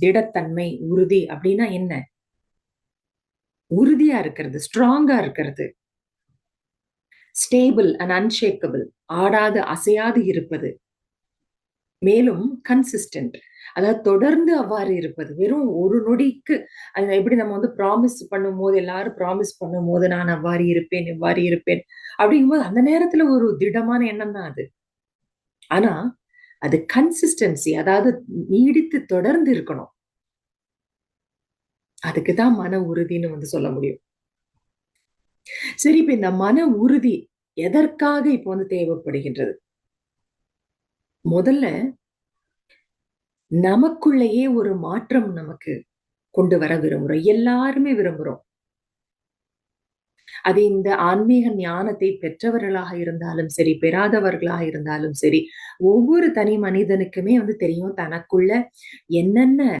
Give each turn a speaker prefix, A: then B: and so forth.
A: திடத்தன்மை உறுதி அப்படின்னா என்ன? உறுதியா இருக்கிறது ஸ்ட்ராங்கா இருக்கிறது. ஸ்டேபிள் அண்ட் அன்ஷேக்கபிள் ஆடாது அசையாது இருப்பது. மேலும் கன்சிஸ்டன்ட் அதாவது தொடர்ந்து அவ்வாறு இருப்பது. வெறும் ஒரு நொடிக்கு அது எப்படி நம்ம வந்து ப்ராமிஸ் பண்ணும் போது எல்லாரும் ப்ராமிஸ் பண்ணும் போது நான் அவ்வாறு இருப்பேன் இவ்வாறு இருப்பேன் அப்படிங்கும்போது அந்த நேரத்துல ஒரு திடமான எண்ணம் தான் அது. ஆனா அது கன்சிஸ்டன்சி அதாவது நீடித்து தொடர்ந்து இருக்கணும். அதுக்குதான் மன உறுதின்னு வந்து சொல்ல முடியும். சரி இப்ப இந்த மன உறுதி எதற்காக இப்ப வந்து தேவைப்படுகின்றது? முதல்ல நமக்குள்ளேயே ஒரு மாற்றம் நமக்கு கொண்டு வர விரும்புறோம். எல்லாருமே விரும்புறோம். அது இந்த ஆன்மீக ஞானத்தை பெற்றவர்களாக இருந்தாலும் சரி பெறாதவர்களாக இருந்தாலும் சரி ஒவ்வொரு தனி மனிதனுக்குமே வந்து தெரியும் தனக்குள்ள என்னென்ன